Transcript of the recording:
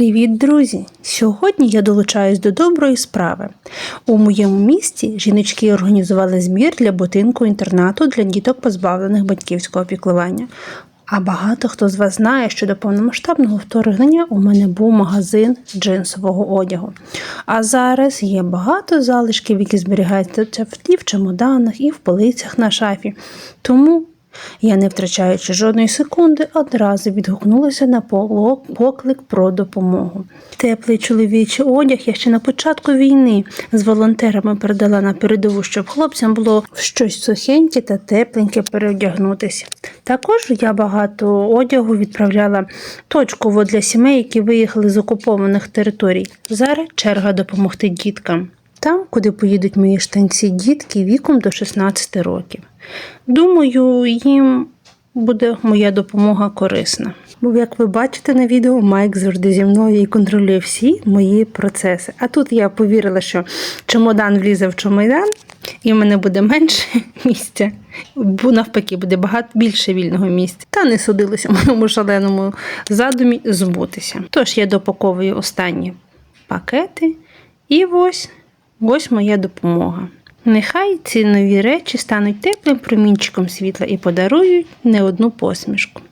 Привіт, друзі! Сьогодні я долучаюсь до доброї справи. У моєму місті жіночки організували збір для будинку інтернату для діток, позбавлених батьківського піклування. А багато хто з вас знає, що до повномасштабного вторгнення у мене був магазин джинсового одягу. А зараз є багато залишків, які зберігаються і в чемоданах, і в полицях на шафі. Тому я, не втрачаючи жодної секунди, одразу відгукнулася на поклик про допомогу. Теплий чоловічий одяг я ще на початку війни з волонтерами передала на передову, щоб хлопцям було щось сухеньке та тепленьке переодягнутися. Також я багато одягу відправляла точково для сімей, які виїхали з окупованих територій. Зараз черга допомогти діткам. Там, куди поїдуть мої штанці дітки віком до 16 років. Думаю, їм буде моя допомога корисна. Бо, як ви бачите на відео, Майк завжди зі мною і контролює всі мої процеси. А тут я повірила, що чемодан влізе в чемодан, і в мене буде менше місця, бо навпаки буде багато більше вільного місця. Та не судилося в моєму шаленому задумі збутися. Тож я допаковую останні пакети, і ось ось моя допомога. Нехай ці нові речі стануть теплим промінчиком світла і подарують не одну посмішку.